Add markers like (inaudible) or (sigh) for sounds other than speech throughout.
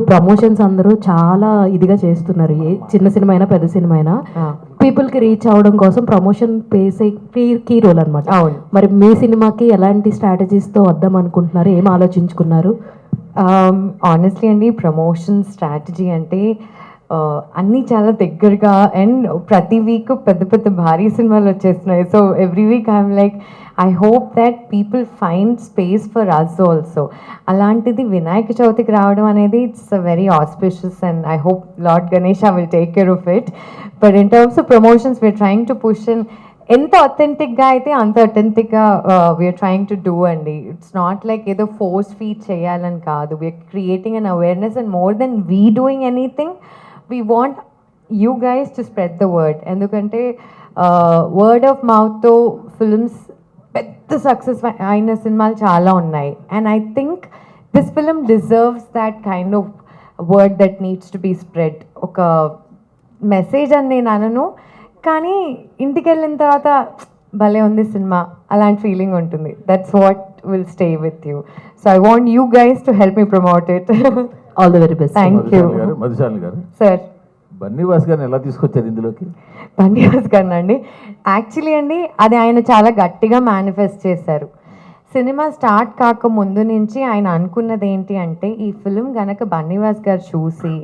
Promotions అందరూ చాలా ఇదిగా చేస్తున్నారు. ఏ చిన్న సినిమా అయినా పెద్ద సినిమా అయినా పీపుల్కి రీచ్ అవడం కోసం ప్రమోషన్ పేసే కీ రోల్ అన్నమాట. అవును. మరి మీ సినిమాకి ఎలాంటి స్ట్రాటజీస్తో వద్దాం అనుకుంటున్నారు? ఏం ఆలోచించుకున్నారు? ఆనెస్ట్లీ అండి ప్రమోషన్ స్ట్రాటజీ అంటే అన్నీ చాలా దగ్గరగా అండ్ ప్రతి వీక్ పెద్ద పెద్ద భారీ సినిమాలు వచ్చేస్తున్నాయి. So every week I'm like I hope that people find space for us also అలాంటిది వినాయక చవితికి రావడం అనేది it's very auspicious and I hope lord Ganesh I will take care of it but in terms of promotions we're trying to push ఎంత అథెంటిక్గా అయితే అంత అథెంటిక్గా we're trying to do అండి. ఇట్స్ నాట్ లైక్ ఏదో ఫోర్స్ ఫీడ్ చేయాలని కాదు. We're creating an awareness and more then we doing anything we want you guys to spread the word ఎందుకంటే వర్డ్ ఆఫ్ మౌత్తో ఫిల్మ్స్ పెద్ద సక్సెస్ అయిన సినిమాలు చాలా ఉన్నాయి. And I think this film deserves that kind of word that needs to be spread ఒక message అని నేను అనను కానీ ఇంటికి వెళ్ళిన తర్వాత భలే ఉంది సినిమా అలాంటి ఫీలింగ్ ఉంటుంది. That's what will stay with you so I want you guys to help me promote it all the very best thank you మధుశాలి గారు. సార్ బన్నీవాస్ గారిని ఎలా తీసుకొచ్చారు ఇందులోకి? బండివాస్ గారు అండి. యాక్చువల్లీ అండి అది ఆయన చాలా గట్టిగా మేనిఫెస్ట్ చేశారు. సినిమా స్టార్ట్ కాక ముందు నుంచి ఆయన అనుకున్నది ఏంటి అంటే ఈ ఫిలిం గనక బన్నీవాస్ గారు చూసి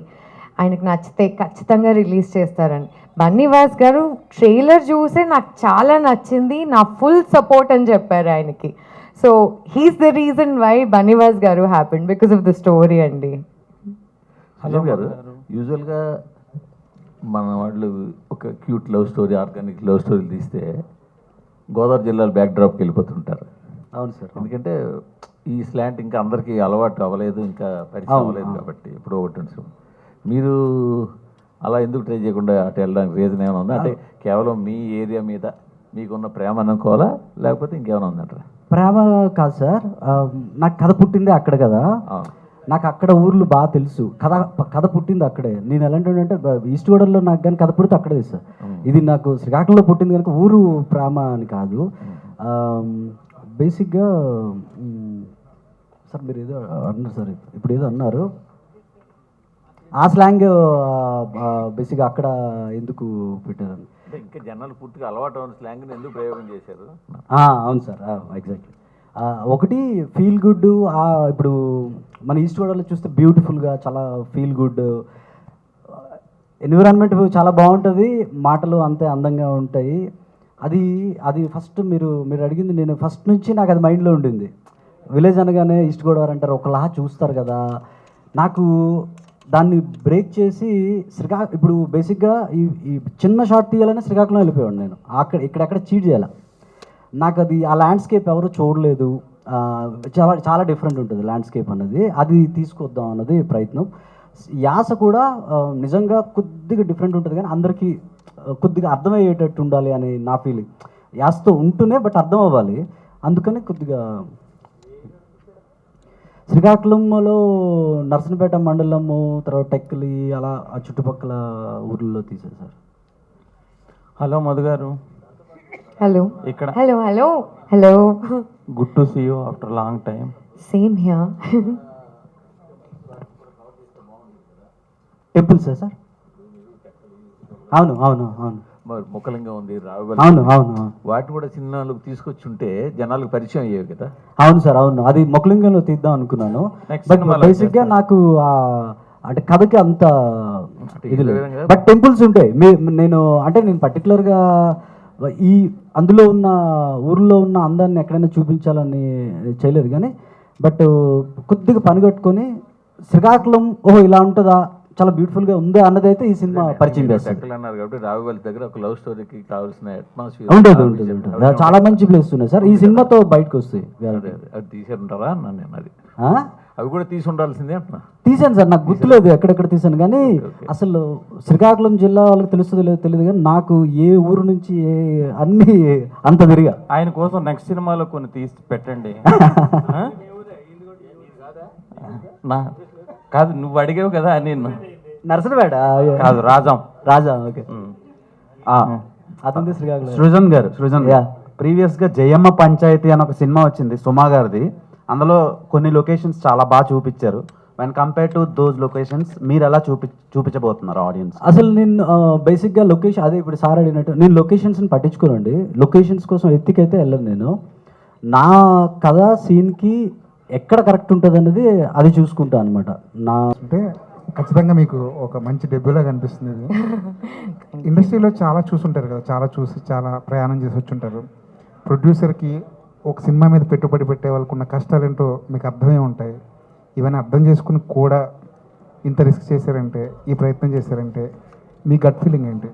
ఆయనకు నచ్చితే ఖచ్చితంగా రిలీజ్ చేస్తారని. బన్నీవాస్ గారు ట్రైలర్ చూసే నాకు చాలా నచ్చింది నా ఫుల్ సపోర్ట్ అని చెప్పారు ఆయనకి. So he's the reason why Bunny Vas గారు happened because of the story అండి. సుజన్ గారు యూజువల్గా మన వాళ్ళు ఒక cute love story organic love story తీస్తే గోదావరి జిల్లాలో బ్యాక్ డ్రాప్కి వెళ్ళిపోతుంటారు. అవును సార్ ఎందుకంటే ఈ స్లాంట్ ఇంకా అందరికీ అలవాటు అవ్వలేదు ఇంకా పరిచయం అవ్వలేదు కాబట్టి ఇప్పుడు ఒకటి ఉంటుంది. మీరు అలా ఎందుకు ట్రై చేయకుండా అటు వెళ్ళడానికి రీజన్ ఏమైనా ఉందా? అంటే కేవలం మీ ఏరియా మీద మీకున్న ప్రేమ అనుకోవాలా? లేకపోతే ఇంకేమైనా ఉందంటారా? ప్రేమ కాదు సార్ నాకు కథ పుట్టిందే అక్కడ కదా. అవును. నాకు అక్కడ ఊర్లు బాగా తెలుసు. కథ కథ పుట్టింది అక్కడే. నేను ఎలాంటి అంటే ఈస్ట్ గోడలో నాకు కానీ కథ పుడితే అక్కడే సార్. ఇది నాకు శ్రీకాకుళంలో పుట్టింది కనుక ఊరు ప్రేమ అని కాదు. బేసిక్గా సార్ మీరు ఏదో అన్నారు సార్ ఇప్పుడు ఏదో అన్నారు. ఆ స్లాంగ్ బేసిక్గా అక్కడ ఎందుకు పెట్టారని. ఇంకా జనాలు పూర్తిగా అలవాటు ఉన్న స్లాంగ్ని ఎందుకు ప్రయోగం చేశారు? అవును సార్. ఎగ్జాక్ట్లీ. ఒకటి ఫీల్ గుడ్ ఇప్పుడు మన ఈస్ట్ గోదావరిలో చూస్తే బ్యూటిఫుల్గా చాలా ఫీల్ గుడ్. ఎన్విరాన్మెంట్ చాలా బాగుంటుంది మాటలు అంతే అందంగా ఉంటాయి. అది అది ఫస్ట్ మీరు మీరు అడిగింది నేను ఫస్ట్ నుంచి నాకు అది మైండ్లో ఉండింది. విలేజ్ అనగానే ఈస్ట్ గోదావరి అంటారు ఒకలా చూస్తారు కదా. నాకు దాన్ని బ్రేక్ చేసి శ్రీకా ఇప్పుడు బేసిక్గా ఈ ఈ చిన్న షార్ట్ తీయాలని శ్రీకాకుళం వెళ్ళిపోయాడు నేను. అక్కడ ఇక్కడెక్కడ చీట్ చేయాలి. నాకు అది ఆ ల్యాండ్స్కేప్ ఎవరు చూడలేదు. చాలా చాలా డిఫరెంట్ ఉంటుంది ల్యాండ్స్కేప్ అన్నది. అది తీసుకొద్దాం అన్నది ప్రయత్నం. యాస కూడా నిజంగా కొద్దిగా డిఫరెంట్ ఉంటుంది కానీ అందరికీ కొద్దిగా అర్థమయ్యేటట్టు ఉండాలి అని నా ఫీలింగ్ యాసతో ఉంటూనే బట్ అర్థం అవ్వాలి అందుకని కొద్దిగా శ్రీకాకుళంలో నర్సనపేట మండలము తర్వాత టెక్కలి అలా ఆ చుట్టుపక్కల ఊర్లలో తీసేశారు. హలో మధు గారు హలో ఇక్కడ. Hello hello hello good to see you after long time same here temples sir అవును అవును అవును. మరి ముఖలింగం ఉంది రావు అవును అవును అవును. వాటి కూడా తీసుకొచ్చి ఉంటే జనాలకు పరిచయం అయ్యేవి కదా. అవును సార్ అవును. అది మొక్కలింగంలో తీద్దాం అనుకున్నాను. Next బట్ cinema లో బేసిక్గా నాకు ఆ, అంటే కథకి అంత ఇది లేదు. విధంగా- బట్ టెంపుల్స్ ఉంటాయి. మీ నేను అంటే నేను పర్టికులర్గా ఈ అందులో ఉన్న ఊర్లో ఉన్న అందాన్ని ఎక్కడైనా చూపించాలని చేయలేదు కానీ బట్ కొద్దిగా పని కట్టుకొని శ్రీకాకుళం ఓహో ఇలా ఉంటుందా? చాలా బ్యూటిఫుల్గా ఉందా అన్నదైతే ఈ సినిమా పరిచయం టెక్కలు అన్నారు కాబట్టి దగ్గర ఒక లవ్ స్టోరీకి కావాల్సిన అట్మాస్ఫియర్ ఉంటుంది ఉంటుంది ఉంటుంది. చాలా మంచి ప్లేస్ ఉన్నాయి. సార్ ఈ సినిమాతో బయటకు వస్తాయి. అది అది? అవి కూడా తీసి ఉండాల్సిందే అంటున్నా. తీసాను సార్ నాకు గుర్తులేదు ఎక్కడెక్కడ తీసాను కానీ అసలు శ్రీకాకుళం జిల్లా వాళ్ళకి తెలుస్తుందో లేదో తెలియదు కానీ నాకు ఏ ఊరు నుంచి ఏ అన్ని అంత తిరిగా ఆయన కోసం నెక్స్ట్ సినిమాలో కొన్ని తీసి పెట్టండి? (laughs) నా కాదు నువ్వు అడిగావు కదా నేను. నరసనపేట కాదు రాజాం. రాజా ఓకే. ఉమ్. అతనిది శ్రీకాకుళం. సృజన్ గారు సృజన్. Yeah. ప్రీవియస్గా జయమ్మ పంచాయతీ అని ఒక సినిమా వచ్చింది సుమా గారిది. అందులో కొన్ని లొకేషన్స్ చాలా బాగా చూపించారు. When compare to those locations మీరు ఎలా చూపి చూపించబోతున్నారు ఆడియన్స్ అసలు నేను బేసిక్గా లొకేషన్ అదే ఇప్పుడు సార్ అడిగినట్టు నేను లొకేషన్స్ని పట్టించుకోనండి. లొకేషన్స్ కోసం ఎత్తికైతే వెళ్ళను నేను. నా కథ సీన్కి ఎక్కడ కరెక్ట్ ఉంటుంది అనేది అది చూసుకుంటా అనమాట నా అంటే ఖచ్చితంగా మీకు ఒక మంచి డెబ్యూలా కనిపిస్తుంది ఇది ఇండస్ట్రీలో చాలా చూసుంటారు కదా చాలా చూసి చాలా ప్రయాణం చేసి వచ్చుంటారు. ప్రొడ్యూసర్కి ఒక సినిమా మీద పెట్టుబడి పెట్టే వాళ్ళకు ఉన్న కష్టాలు ఏంటో మీకు అర్థమే ఉంటాయి. ఇవన్నీ అర్థం చేసుకుని కూడా ఇంత రిస్క్ చేశారంటే ఈ ప్రయత్నం చేశారంటే మీ గట్ ఫీలింగ్ ఏంటి?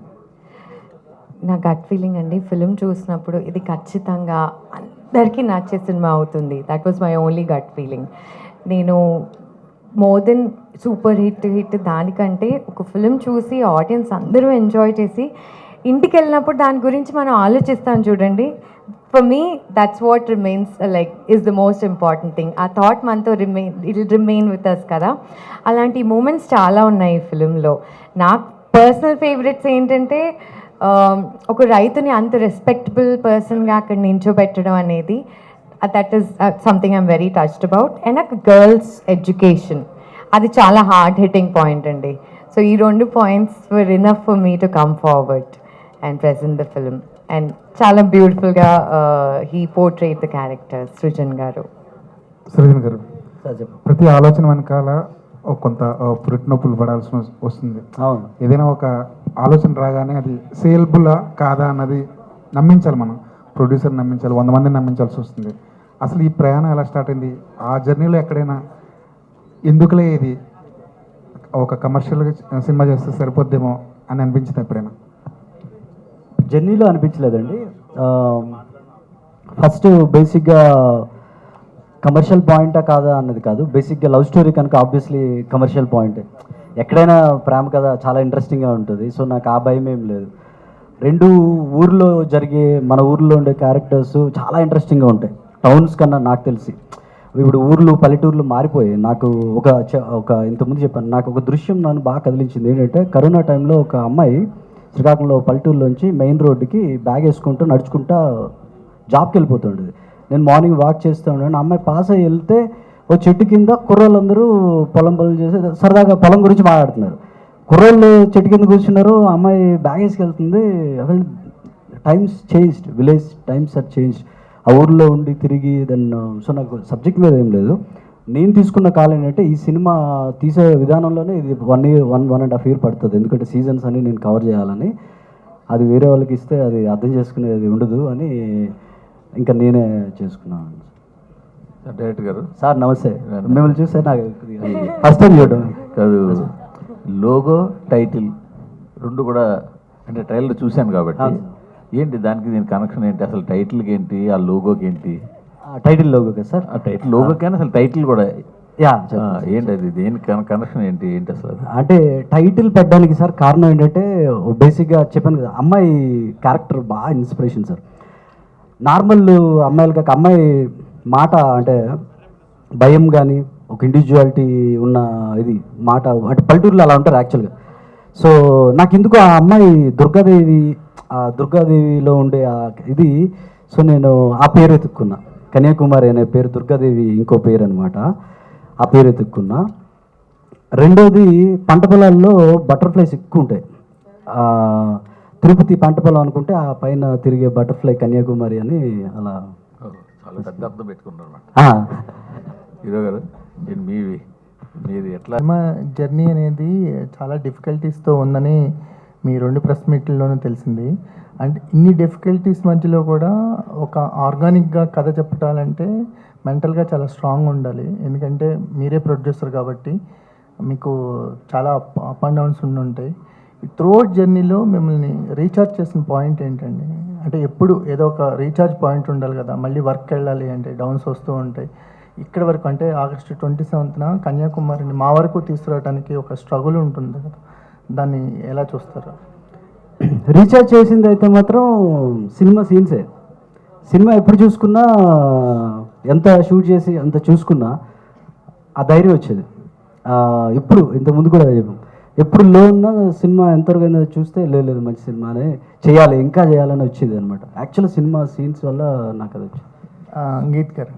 నా గట్ ఫీలింగ్ అండి ఫిలిం చూసినప్పుడు ఇది ఖచ్చితంగా అందరికీ నచ్చే సినిమా అవుతుంది. That was my only gut feeling నేను more than super hit hit దానికంటే ఒక ఫిలిం చూసి ఆడియన్స్ అందరూ ఎంజాయ్ చేసి ఇంటికి వెళ్ళినప్పుడు దాని గురించి మనం ఆలోచిస్తాం చూడండి. For me that's what remains like is the most important thing ఆ థాట్ మనతో remain it remain with us కదా. అలాంటి మూమెంట్స్ చాలా ఉన్నాయి ఈ ఫిలింలో నాకు పర్సనల్ ఫేవరెట్స్ ఏంటంటే um, ఒక రైతుని అంత రెస్పెక్టబుల్ పర్సన్గా అక్కడ నించోబెట్టడం అనేది that is something I'm very touched about and నాకు గర్ల్స్ ఎడ్యుకేషన్ అది చాలా హార్డ్ హిట్టింగ్ పాయింట్ అండి. సో ఈ రెండు points for enough for me to come forward and present the film and చాలా బ్యూటిఫుల్గా he portrait the character Srujan గారు సృజన్ గారు ప్రతి ఆలోచన వెనకాల ఒక కొంత పురిటి నొప్పులు పడాల్సి వస్- వస్తుంది. అవును. ఏదైనా ఒక ఆలోచన రాగానే అది సేల్బులా కాదా అన్నది నమ్మించాలి మనం. ప్రొడ్యూసర్ నమ్మించాలి వంద మందిని నమ్మించాల్సి వస్తుంది. అసలు ఈ ప్రయాణం ఎలా స్టార్ట్ అయింది? ఆ జర్నీలో ఎక్కడైనా ఎందుకులే ఇది ఒక కమర్షియల్ సినిమా చేస్తే సరిపోద్దేమో అని అనిపించింది ఎప్పుడైనా? జర్నీలో అనిపించలేదండి. ఫస్ట్ బేసిక్గా కమర్షియల్ పాయింటా కాదా అన్నది కాదు. బేసిక్గా లవ్ స్టోరీ కనుక ఆబ్వియస్లీ కమర్షియల్ పాయింటే. ఎక్కడైనా ప్రేమ కథ చాలా ఇంట్రెస్టింగ్గా ఉంటుంది. సో నాకు ఆ భయం ఏం లేదు. రెండు ఊర్లో జరిగే మన ఊర్లో ఉండే క్యారెక్టర్స్ చాలా ఇంట్రెస్టింగ్గా ఉంటాయి. టౌన్స్ కన్నా నాకు తెలిసి. ఇప్పుడు ఊర్లు పల్లెటూర్లు మారిపోయాయి నాకు ఒక చ- ఒక ఇంతకుముందు చెప్పాను. నాకు ఒక దృశ్యం నన్ను బాగా కదిలించింది. ఏంటంటే కరోనా టైంలో ఒక అమ్మాయి శ్రీకాకుళంలో పల్లెటూరులోంచి మెయిన్ రోడ్డుకి బ్యాగ్ వేసుకుంటూ నడుచుకుంటా జాబ్కి వెళ్ళిపోతుండేది నేను మార్నింగ్ వాక్ చేస్తూ ఉన్నాను. అమ్మాయి పాస్ అయ్యి వెళ్తే ఓ చెట్టు కింద కుర్రోళ్ళందరూ పొలం పనులు చేసి సరదాగా పొలం గురించి మాట్లాడుతున్నారు. కుర్రోళ్ళు చెట్టు కింద కూర్చున్నారు. అమ్మాయి bag వేసుకెళ్తుంది. Times changed village times are changed. ఆ ఊర్లో ఉండి తిరిగి దెన్ సో uh, నాకు సబ్జెక్ట్ మీద ఏం లేదు. నేను తీసుకున్న కాలం ఏంటంటే ఈ సినిమా తీసే విధానంలోనే ఇది one year one one and half year పడుతుంది. ఎందుకంటే సీజన్స్ అన్ని నేను కవర్ చేయాలని. అది వేరే వాళ్ళకి ఇస్తే అది అర్థం చేసుకునేది ఉండదు అని ఇంకా నేనే చేసుకున్నాను. డైరెక్టర్ గారు? సార్ నమస్తే. మిమ్మల్ని చూస్తే నాకు ఫస్ట్ టైం చూడడం. కాదు లోగో టైటిల్ రెండు కూడా అంటే ట్రైలర్ చూశాను కాబట్టి. ఏంటి దానికి దీని కనెక్షన్ ఏంటి? అసలు టైటిల్కి ఏంటి? ఆ లోగోకి ఏంటి? టైటిల్ లోగో కదా సార్. ఆ టైటిల్ లోగోకి అసలు టైటిల్ కూడా. యా ఏంటి అది దేనికి కనెక్షన్ ఏంటి? ఏంటి అసలు అంటే టైటిల్ పెట్టడానికి సార్ కారణం ఏంటంటే బేసిక్గా చెప్పాను కదా అమ్మాయి క్యారెక్టర్ బాగా ఇన్స్పిరేషన్ సార్. నార్మల్ అమ్మాయిలకి ఒక అమ్మాయి మాట అంటే భయం కానీ ఒక ఇండివిజువాలిటీ ఉన్న ఇది మాట అంటే పల్లెటూరులో అలా ఉంటారు యాక్చువల్గా సో నాకు ఎందుకు ఆ అమ్మాయి దుర్గాదేవి ఆ దుర్గాదేవిలో ఉండే ఆ ఇది సో నేను ఆ పేరు ఎత్తుక్కున్నా కన్యాకుమారి అనే పేరు దుర్గాదేవి ఇంకో పేరు అనమాట ఆ పేరు ఎత్తుక్కున్నా. రెండోది పంట పొలాల్లో బటర్ఫ్లైస్ ఎక్కువ ఉంటాయి ఆ, తిరుపతి పంట పొలం అనుకుంటే ఆ పైన తిరిగే బటర్ఫ్లై కన్యాకుమారి అని అలా చాలా పెద్ద అర్థం పెట్టుకున్నారు మీవి మీరు ఎట్లా? సినిమా జర్నీ అనేది చాలా డిఫికల్టీస్తో ఉందని మీ రెండు ప్రెస్ మీట్లలోనూ తెలిసింది. అండ్ ఇన్ని డిఫికల్టీస్ మధ్యలో కూడా ఒక ఆర్గానిక్గా కథ చెప్పటాలంటే మెంటల్గా చాలా స్ట్రాంగ్ ఉండాలి. ఎందుకంటే మీరే ప్రొడ్యూసర్ కాబట్టి మీకు చాలా అప్ అండ్ డౌన్స్ ఉండి ఉంటాయి. త్రోట్ జర్నీలో మిమ్మల్ని రీఛార్జ్ చేసిన పాయింట్ ఏంటండి? అంటే ఎప్పుడు ఏదో ఒక రీఛార్జ్ పాయింట్ ఉండాలి కదా మళ్ళీ వర్క్ వెళ్ళాలి అంటే డౌన్స్ వస్తూ ఉంటాయి. ఇక్కడ వరకు అంటే ఆగస్టు ట్వంటీ సెవెంత్న కన్యాకుమారిని మా వరకు తీసుకురావడానికి ఒక స్ట్రగుల్ ఉంటుంది కదా దాన్ని ఎలా చూస్తారు? రీఛార్జ్ చేసింది అయితే మాత్రం సినిమా సీన్సే. సినిమా ఎప్పుడు చూసుకున్నా ఎంత షూట్ చేసి అంత చూసుకున్నా ఆ ధైర్యం వచ్చేది. ఎప్పుడు ఇప్పుడు ఇంత ముందు కూడా చెప్పాం. ఎప్పుడు లో ఉన్నా సినిమా ఎంతవరకు చూస్తే లేదు మంచి సినిమానే చేయాలి ఇంకా చేయాలని వచ్చేది అనమాట యాక్చువల్ సినిమా సీన్స్ వల్ల నాకు అది వచ్చింది. గీత్ గారు.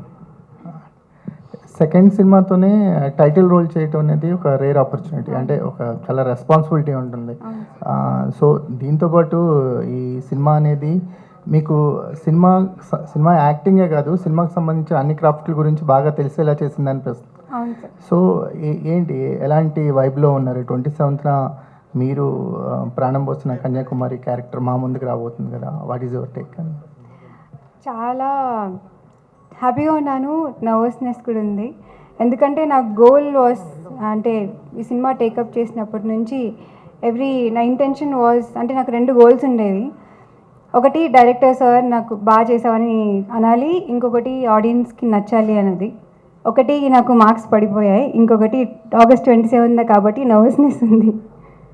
సెకండ్ సినిమాతోనే టైటిల్ రోల్ చేయటం అనేది ఒక రేర్ ఆపర్చునిటీ అంటే ఒక చాలా రెస్పాన్సిబిలిటీ ఉంటుంది. సో దీంతోపాటు ఈ సినిమా అనేది మీకు సినిమా సినిమా యాక్టింగే కాదు సినిమాకి సంబంధించిన అన్ని క్రాఫ్ట్ల గురించి బాగా తెలిసేలా చేసింది అనిపిస్తుంది. సో ఏంటి ఎలాంటి వైబ్లో ఉన్నారు? ట్వంటీ సెవెంత్న మీరు ఆ, ప్రాణం పోసిన కన్యాకుమారి క్యారెక్టర్ మా ముందుకు రాబోతుంది కదా. వాట్ ఈజ్ యువర్ టేక్ చాలా హ్యాపీగా ఉన్నాను నర్వస్నెస్ కూడా ఉంది. ఎందుకంటే నా గోల్ వాస్ అంటే ఈ సినిమా టేకప్ చేసినప్పటి నుంచి ఎవ్రీ నా ఇంటెన్షన్ వాజ్ అంటే నాకు రెండు గోల్స్ ఉండేవి. ఒకటి డైరెక్టర్ సార్ నాకు బాగా చేసావని అనాలి ఇంకొకటి ఆడియన్స్కి నచ్చాలి అన్నది. ఒకటి నాకు మార్క్స్ పడిపోయాయి ఇంకొకటి ఆగస్ట్ ట్వంటీ సెవెన్ కాబట్టి నర్వస్నెస్ ఉంది.